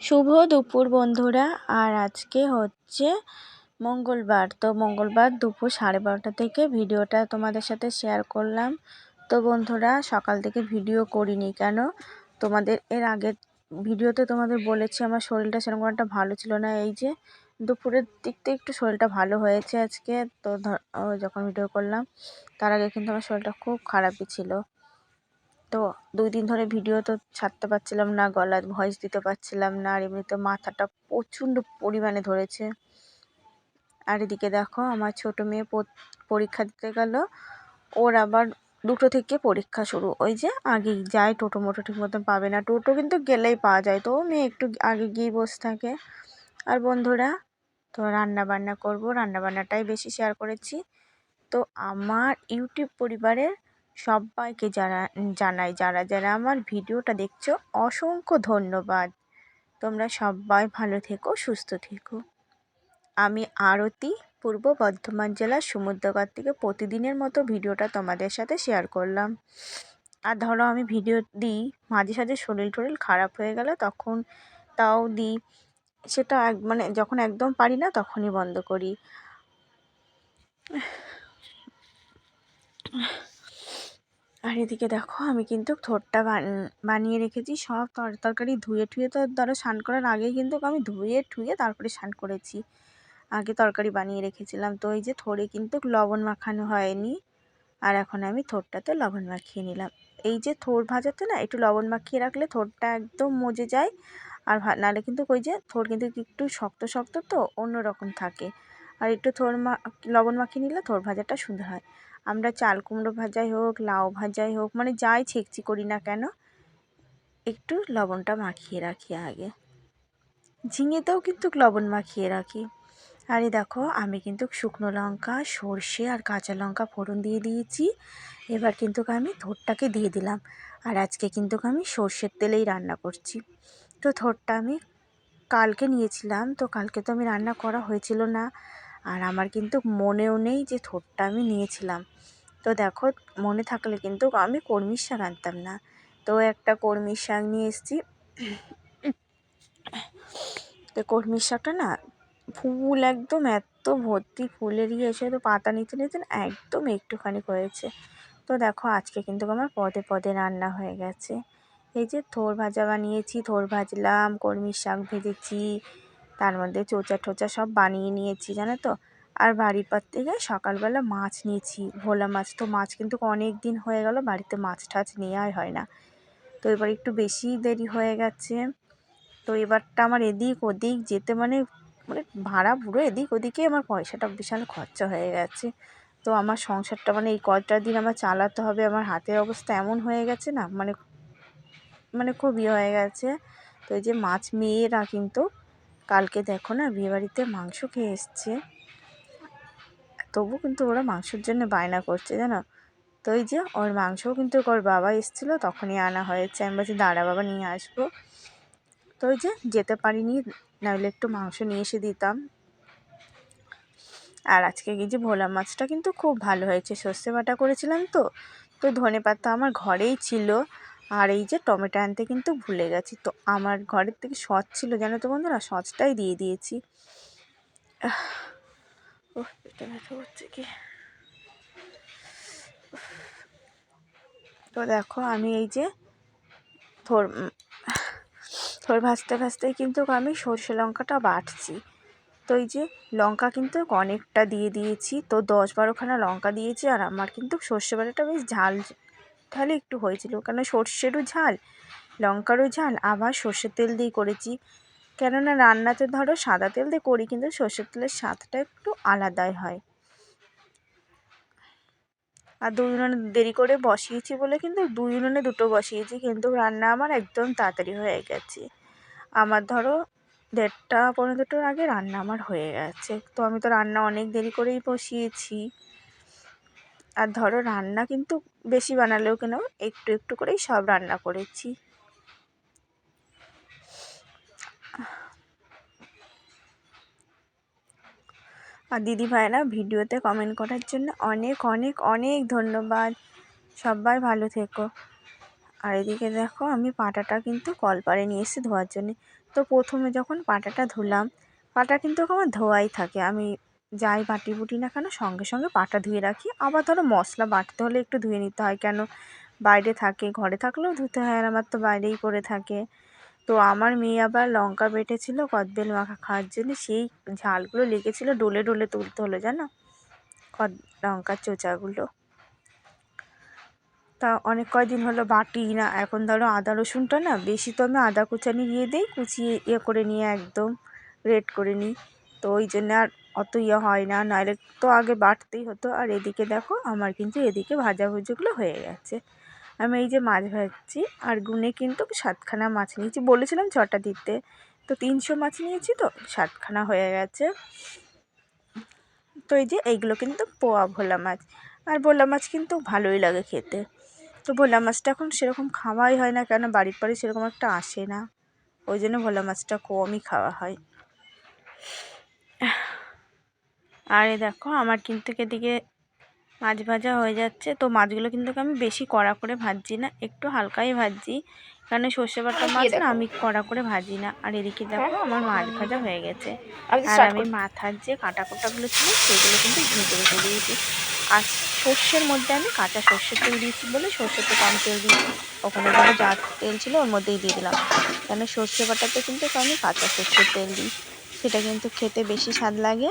শুভ দুপুর বন্ধুরা। আর আজকে হচ্ছে মঙ্গলবার। তো মঙ্গলবার দুপুর সাড়ে বারোটা থেকে ভিডিওটা তোমাদের সাথে শেয়ার করলাম। তো বন্ধুরা, সকাল থেকে ভিডিও করিনি কেন? তোমাদের এর আগের ভিডিওতে তোমাদের বলেছি, আমার শরীরটা সেরকম একটা ভালো ছিল না। এই যে দুপুরের দিক থেকে একটু শরীরটা ভালো হয়েছে আজকে। তো যখন ভিডিও করলাম, তার আগে কিন্তু আমার শরীরটা খুব খারাপই ছিল। তো দুই দিন ধরে ভিডিও তো ছাড়তে পারছিলাম না গলার ভয়েস দিতে পারছিলাম না, আর এমনিতে মাথাটা প্রচণ্ড পরিমাণে ধরেছে। আর এদিকে দেখো, আমার ছোট মেয়ে পরীক্ষা দিতে গেল, ওর আবার দুটো থেকে পরীক্ষা শুরু। ওই যে আগেই যায়, টোটো মোটো ঠিক মতন পাবে না। টোটো কিন্তু গেলেই পাওয়া যায়। তো মেয়ে একটু আগে গিয়ে বসে থাকে। আর বন্ধুরা, তো রান্না বান্না করব। রান্না বান্নাটাই বেশি শেয়ার করেছি। তো আমার ইউটিউব পরিবারের সবাইকে যারা জানাই, যারা যারা আমার ভিডিওটা দেখছ, অসংখ্য ধন্যবাদ। তোমরা সবাই ভালো থেকো, সুস্থ থেকো। আমি আরতি, পূর্ব বর্ধমান জেলার সমুদ্রগড় থেকে প্রতিদিনের মতো ভিডিওটা তোমাদের সাথে শেয়ার করলাম। আর ধরো আমি ভিডিও দিই, মাঝে, সাঝে শরীর টরীর খারাপ হয়ে গেলে তখন তাও দিই। সেটা এক মানে যখন একদম পারি না তখনই বন্ধ করি। আর এদিকে দেখো, আমি কিন্তু থোরটা বানিয়ে রেখেছি। সব তরকারি ধুয়ে ঠুয়ে তো ধরো স্নান করার আগেই কিন্তু আমি ধুয়ে ঠুয়ে তারপরে স্নান করেছি। আগে তরকারি বানিয়ে রেখেছিলাম। তো এই যে থোড়ে কিন্তু লবণ মাখানো হয়নি। আর এখন আমি থোরটাতে লবণ মাখিয়ে নিলাম। এই যে থোর ভাজাতে না, একটু লবণ মাখিয়ে রাখলে থোরটা একদম মজে যায়। আর নাহলে কিন্তু ওই যে থোর কিন্তু একটু শক্ত শক্ত তো অন্যরকম থাকে। আর একটু থোর মা, লবণ মাখিয়ে নিলে থোর ভাজাটা সুন্দর হয়। আমরা চাল কুমড়ো ভাজাই হোক, লাউ ভাজাই হোক মানে যাই ছেকচি করি না কেন, একটু লবণটা মাখিয়ে রাখি আগে। ঝিঙেতেও কিন্তু লবণ মাখিয়ে রাখি। আরে দেখো, আমি কিন্তু শুকনো লঙ্কা, সর্ষে আর কাঁচা লঙ্কা ফোড়ন দিয়ে দিয়েছি। এবার কিন্তু আমি থোরটাকে দিয়ে দিলাম। আর আজকে কিন্তু আমি সর্ষের তেলেই রান্না করছি। তো থোরটা আমি কালকে নিয়েছিলাম, তো কালকে তো আমি রান্না করা হয়েছিল না। আর আমার কিন্তু মনেও নেই যে থোরটা আমি নিয়েছিলাম। তো দেখো, মনে থাকলে কিন্তু আমি কর্মীর শাক আনতাম না। তো একটা কর্মীর শাক নিয়ে এসেছি। তো কর্মীর শাকটা না ফুল একদম, এত ভর্তি ফুলেরই এসে তো পাতা নিতে নিতে একদম একটুখানি হয়েছে। তো দেখো, আজকে কিন্তু আমার পদে পদে রান্না হয়ে গেছে। এই যে থোর ভাজা বানিয়েছি, থোর ভাজলাম, কর্মীর শাক ভেজেছি। তার মধ্যে চোচা টোচা সব বানিয়ে নিয়েছি, জানো তো? আর বাড়ির পর থেকে সকালবেলা মাছ নিয়েছি। ভোলা মাছ তো মাছ কিন্তু অনেক দিন হয়ে গেল, বাড়িতে মাছ টাছ নেওয়াই হয় না। তো এবার একটু বেশি দেরি হয়ে গেছে। তো এবারটা আমার এদিক ওদিক যেতে মানে মানে ভাড়া পুরো এদিক ওদিকে আমার পয়সাটা বিশাল খরচা হয়ে গেছে। তো আমার সংসারটা মানে এই কয়টা দিন আমার চালাতে হবে, আমার হাতের অবস্থা এমন হয়ে গেছে না মানে মানে খুব ইয়ে হয়ে গেছে। তো এই যে মাছ মেয়েরা কিন্তু কালকে দেখো না বিয়েবাড়িতে মাংস খেয়ে এসছে। তবু কিন্তু ওরা মাংসর জন্য বায়না করছে, জানো? তো এই যে ওর মাংসও কিন্তু ওর বাবা এসেছিল, তখনই আনা হয়েছে। আমি বলছি, দাঁড়া বাবা, নিয়ে আসব। তো ওই যে যেতে পারিনি, নাহলে একটু মাংস নিয়ে এসে দিতাম। আর আজকে কি যে ভোলা মাছটা কিন্তু খুব ভালো হয়েছে। সর্ষে বাটা করেছিলাম তো তো ধনে পাতা আমার ঘরেই ছিল। আর এই যে টমেটো আনতে কিন্তু ভুলে গেছি। তো আমার ঘরের থেকে সচ ছিল, জানো তো বন্ধুরা? সচটাই দিয়ে দিয়েছি। কি? তো দেখো, আমি এই যে থোর থোর ভাজতে ভাজতেই কিন্তু আমি সর্ষে লঙ্কাটা বাটছি। তো এই যে লঙ্কা কিন্তু অনেকটা দিয়ে দিয়েছি। তো দশ বারোখানা লঙ্কা দিয়েছি আর আমার কিন্তু সর্ষে বাটাটা বেশ ঝাল ঝালে একটু হয়েছিল। কেন সর্ষেরও ঝাল, লঙ্কারও ঝাল, আবার সর্ষের তেল দিয়ে করেছি। কেননা রান্নাতে ধরো সাদা তেল দিয়ে করি, কিন্তু সর্ষের তেলের স্বাদটা একটু আলাদাই হয়। আর দুই উনুনে দেরি করে বসিয়েছি বলে কিন্তু দুই উনুনে দুটো বসিয়েছি, কিন্তু রান্না আমার একদম তাড়াতাড়ি হয়ে গেছে। আমার ধরো দেড়টা পনেরো দুটোর আগে রান্না আমার হয়ে গেছে। তো আমি তো রান্না অনেক দেরি করেই বসিয়েছি। আর ধরো রান্না কিন্তু বেশি বানালেও কেন একটু একটু করেই সব রান্না করেছি। আর দিদি ভাইরা ভিডিওতে কমেন্ট করার জন্য অনেক অনেক অনেক ধন্যবাদ। সবাই ভালো থেকো। আর এদিকে দেখো আমি পাটাটা কিন্তু কলপারে নিয়ে এসে ধোয়ার জন্যে। তো প্রথমে যখন পাটাটা ধুলাম, পাটা কিন্তু আমার ধোয়াই থাকে। আমি যাই বাটি বুটি না কেন, সঙ্গে সঙ্গে পাটা ধুয়ে রাখি। আবার ধরো মশলা বাটতে হলে একটু ধুয়ে নিতে হয় কেন? বাইরে থাকে, ঘরে থাকলেও ধুতে হয়, আর আমার তো বাইরেই পড়ে থাকে। তো আমার মেয়ে আবার লঙ্কা বেটেছিল কদবেল মাখা খাওয়ার জন্য, সেই ঝালগুলো লেগেছিলো ডলে ডলে তুলতে হলো জানো? কদ, লঙ্কার চোচাগুলো। তা অনেক কয়দিন হলো বাটি না, এখন ধরো আদা রসুনটা না, বেশি তো আমি আদা কুচানি দিয়ে দিই, কুচিয়ে ইয়ে করে নিয়ে একদম রেড করে নিই। তো ওই জন্য আর অত ইয়ে হয় না নাহলে তো আগে বাটতেই হতো। আর এদিকে দেখো, আমার কিন্তু এদিকে ভাজাভুজিগুলো হয়ে গেছে। আমি এই যে মাছ ভাজছি, আর গুনে কিন্তু সাতখানা মাছ নিয়েছি। বলেছিলাম ছটা দিতে। তো তিনশো মাছ নিয়েছি তো, সাতখানা হয়ে গেছে। তো এই যে এইগুলো কিন্তু পোয়া ভোলা মাছ। আর ভোলা মাছ কিন্তু ভালোই লাগে খেতে। তো ভোলা মাছটা এখন সেরকম খাওয়াই হয় না কেন? বাড়ির পরে সেরকম একটা আসে না। ওই জন্য ভোলা মাছটা কমই খাওয়া হয়। আর এই দেখো আমার কিন্তু এদিকে মাছ ভাজা হয়ে যাচ্ছে। তো মাছগুলো কিন্তু আমি বেশি কড়া করে ভাজছি না একটু হালকাই ভাজছি। কারণ সর্ষে বাটা মাছ না আমি কড়া করে ভাজি না। আর এদিকে দেখো হ্যাঁ, আমার মাছ ভাজা হয়ে গেছে। আর আমি মাথার যে কাঁটা কোটাগুলো ছিল সেগুলো কিন্তু ভেজে রেখে দিয়েছি। আর সর্ষের মধ্যে আমি কাঁচা সর্ষের তেল দিয়েছি বলে সর্ষের তো কম তেল দিয়েছি ওখানে ধরো যা তেল ছিল ওর মধ্যেই দিয়ে দিলাম। কেন সর্ষে বাটাতে কিন্তু আমি কাঁচা সর্ষের তেল দিই সেটা কিন্তু খেতে বেশি স্বাদ লাগে।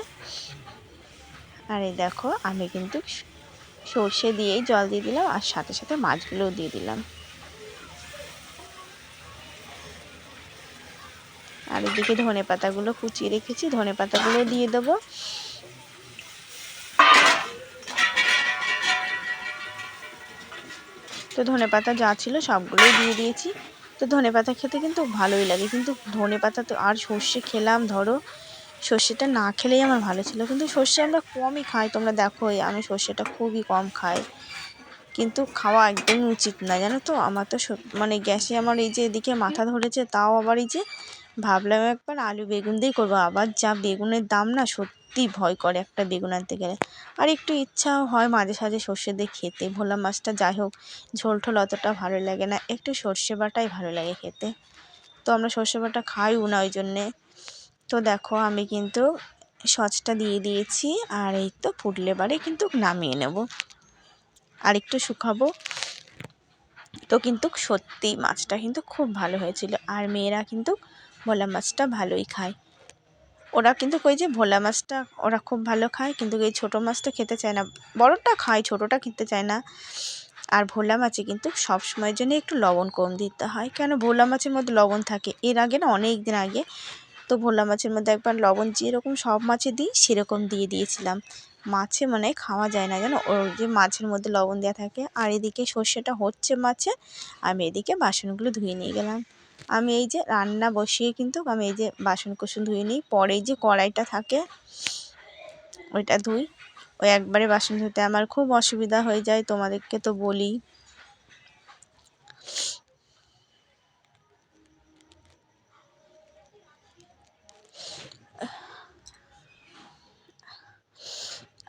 আর এই দেখো, আমি কিন্তু সর্ষে দিয়েই জল দিয়ে দিলাম আর সাথে সাথে মাছগুলোও দিয়ে দিলাম। আর এদিকে ধনে পাতাগুলো কুচিয়ে রেখেছি, ধনে পাতাগুলো দিয়ে দেবো। তো ধনে পাতা যা ছিল সবগুলোই দিয়ে দিয়েছি। তো ধনে পাতা খেতে কিন্তু ভালোই লাগে, কিন্তু ধনে পাতা তো আর সর্ষে খেলাম, ধরো। সর্ষেটা না খেলেই আমার ভালো ছিল। কিন্তু সর্ষে আমরা কমই খাই। তোমরা দেখোই আমি সর্ষেটা খুবই কম খাই। কিন্তু খাওয়া একদমই উচিত না, জানো তো? আমার তো মানে গ্যাসে আমার এই যে এদিকে মাথা ধরেছে, তাও আবার এই যে ভাবলাম একবার আলু বেগুন দিয়েই করব। আবার যা বেগুনের দাম না সত্যি ভয় করে একটা বেগুন আনতে গেলে। আর একটু ইচ্ছাও হয় মাঝে সাঝে সর্ষে দিয়ে খেতে। ভোলা মাছটা যাই হোক, ঝোল ঠোল অতটা ভালো লাগে না। একটু সর্ষে বাটাই ভালো লাগে খেতে। তো আমরা সর্ষে বাটা খাইও না ওই জন্যে। তো দেখো আমি কিন্তু সসটা দিয়ে দিয়েছি আর এই তো ফুটলে বারে কিন্তু নামিয়ে নেব। আর একটু শুকাবো। তো কিন্তু সত্যি মাছটা কিন্তু খুব ভালো হয়েছিল আর মেয়েরা কিন্তু ভোলা মাছটা ভালোই খায়। ওরা কিন্তু কই যে ভোলা মাছটা ওরা খুব ভালো খায় কিন্তু এই ছোটো মাছটা খেতে চায় না। বড়টা খায়, ছোটোটা খেতে চায় না। আর ভোলা মাছে কিন্তু সব সময়ের জন্য একটু লবণ কম দিতে হয়। কেন ভোলা মাছের মধ্যে লবণ থাকে? এর আগে না অনেক দিন আগে তো ভোলা মাছের মধ্যে একবার লবণ যেরকম সব মাছে দিই, সেরকম দিয়ে দিয়েছিলাম। মাছে মানে খাওয়া যায় না, জানো? ওর যে মাছের মধ্যে লবণ দেওয়া থাকে। আর এদিকে সর্ষেটা হচ্ছে মাছে, আমি এদিকে বাসনগুলো ধুয়ে নিয়ে গেলাম। আমি এই যে রান্না বসিয়ে কিন্তু আমি এই যে বাসন কুসন ধুয়ে নিই, পরে যে কড়াইটা থাকে, ওইটা ধুই। ওই একবারে বাসন ধুতে আমার খুব অসুবিধা হয়ে যায়, তোমাদেরকে তো বলি।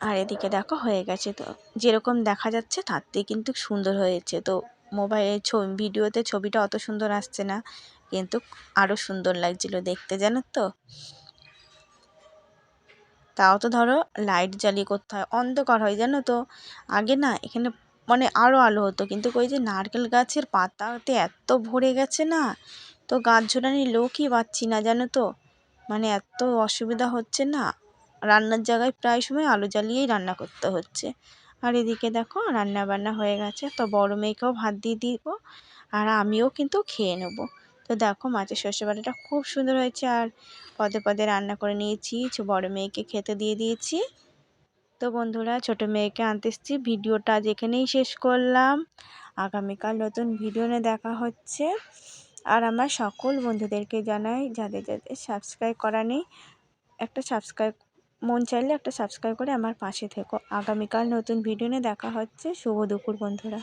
আর এদিকে দেখো হয়ে গেছে। তো যেরকম দেখা যাচ্ছে তার থেকে কিন্তু সুন্দর হয়েছে। তো মোবাইলে ছবি ভিডিওতে ছবিটা অত সুন্দর আসছে না, কিন্তু আরও সুন্দর লাগছিল দেখতে, জানো তো? তাও তো ধরো লাইট জ্বালিয়ে করতে হয়, অন্ধকার হয়, জানো তো? আগে না এখানে মানে আরও আলো হতো, কিন্তু ওই যে নারকেল গাছের পাতাতে এত ভরে গেছে না, তো গাছ ঝোলানি লোকই পাচ্ছি না, জানো তো? মানে এত অসুবিধা হচ্ছে না। রান্নার জায়গায় প্রায় সময় আলো জ্বালিয়েই রান্না করতে হচ্ছে। আর এদিকে দেখো রান্না বান্না হয়ে গেছে। তো বড় মেয়েকেও ভাত দিয়ে দিব আর আমিও কিন্তু খেয়ে নেব। তো দেখো মাছের সর্ষে বাটাটা খুব সুন্দর হয়েছে আর পদে পদে রান্না করে নিয়েছি। বড় মেয়েকে খেতে দিয়ে দিয়েছি। তো বন্ধুরা, ছোট মেয়েকে আনতে এসেছি। ভিডিওটা আজ এখানেই শেষ করলাম। আগামীকাল নতুন ভিডিও নিয়ে দেখা হচ্ছে। আর আমার সকল বন্ধুদেরকে জানাই, যাদের যাদের সাবস্ক্রাইব করা নেই, একটা সাবস্ক্রাইব মন চাইলে একটা সাবস্ক্রাইব করে আমার পাশে থেকো। আগামীকাল নতুন ভিডিও নিয়ে দেখা হচ্ছে। শুভ দুপুর বন্ধুরা।